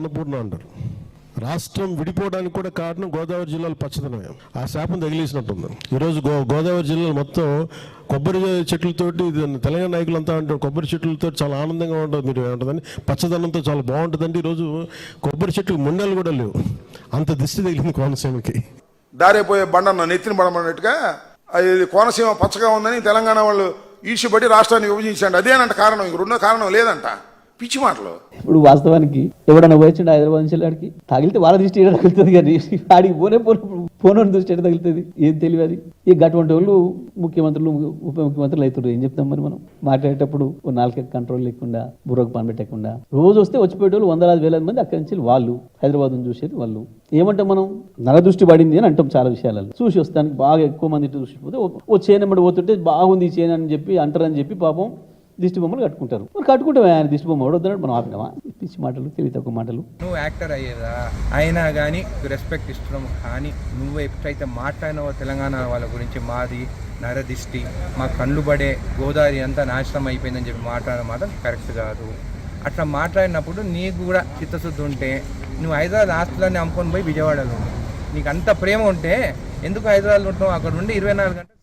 అన్నపూర్ణ అంటారు. రాష్ట్రం విడిపోవడానికి కూడా కారణం గోదావరి జిల్లాలో పచ్చదనమే. ఆ శాపం తగిలేసినట్టుంది. ఈరోజు గో గోదావరి జిల్లాలో మొత్తం కొబ్బరి చెట్లతోటి తెలంగాణ నాయకులంతా అంటారు కొబ్బరి చెట్లతో చాలా ఆనందంగా ఉంటుంది. మీరు ఏమంటుందని పచ్చదనంతో చాలా బాగుంటుందండి. ఈరోజు కొబ్బరి చెట్లు ముండలు కూడా లేవు. అంత దిష్టి తగిలింది కోనసీమకి. దారిపోయే బండన్న నెత్తిన పడమన్నట్టుగా అది కోనసీమ పచ్చగా ఉందని తెలంగాణ వాళ్ళు ఈడ్చిపడి రాష్ట్రాన్ని విభజించండి అదేనంట కారణం. ఇంక రెండో కారణం లేదంట. పిచ్చి మాటలు. ఇప్పుడు వాస్తవానికి ఎవడన్నా పోయించండి హైదరాబాద్ నుంచి ఆడికి తగిలితే వాళ్ళ దృష్టి ఏడా తగులుతుంది కానీ ఆడికి పోనే పోను పోనోని దృష్టి ఏడా తగులుతుంది. ఏం తెలియదు ఈ గటువంటి వాళ్ళు ముఖ్యమంత్రులు ఉప ముఖ్యమంత్రులు అవుతారు ఏం చెప్తాం మరి మనం? మాట్లాడేటప్పుడు ఓ నాలుగు కంట్రోల్ లేకుండా బుర్రకు పని పెట్టకుండా. రోజు వస్తే వచ్చిపోయేటోళ్ళు వందలాది వేలాది మంది అక్కడి నుంచి వాళ్ళు హైదరాబాద్ నుంచి చూసేది వాళ్ళు. ఏమంటాం మనం? నర దృష్టి పడింది అని అంటాం చాలా విషయాలలో. చూసి వస్తానికి బాగా ఎక్కువ మంది ఇటు దృష్టి పోతే ఓ- ఓ పోతుంటే బాగుంది ఈ చేను అని చెప్పి అంటారని చెప్పి పాపం దిష్టి బొమ్మలు కట్టుకుంటారు. మరి కట్టుకుంటామే ఆయన దిష్టి బొమ్మ వద్దన్నాడు? మనం ఆపినామా? పిచ్చి మాటలు తెలివి తక్కువ మాటలు. నువ్వు యాక్టర్ అయ్యేదా? అయినా కానీ రెస్పెక్ట్ ఇస్తున్నాం. కానీ నువ్వు ఎప్పుడైతే మాట్లాడినావో తెలంగాణ వాళ్ళ గురించి మాది నరదిష్టి మా కళ్ళు పడే గోదావరి అంతా నాశనం అయిపోయిందని చెప్పి మాట్లాడడం మాత్రం కరెక్ట్ కాదు. అట్లా మాట్లాడినప్పుడు నీకు కూడా చిత్తశుద్ధి ఉంటే నువ్వు హైదరాబాద్ ఆస్తులన్నీ అమ్ముకొని పోయి విజయవాడలో నీకు అంత ప్రేమ ఉంటే ఎందుకు హైదరాబాద్లో ఉంటావు అక్కడ నుండి ఇరవై నాలుగు గంటలు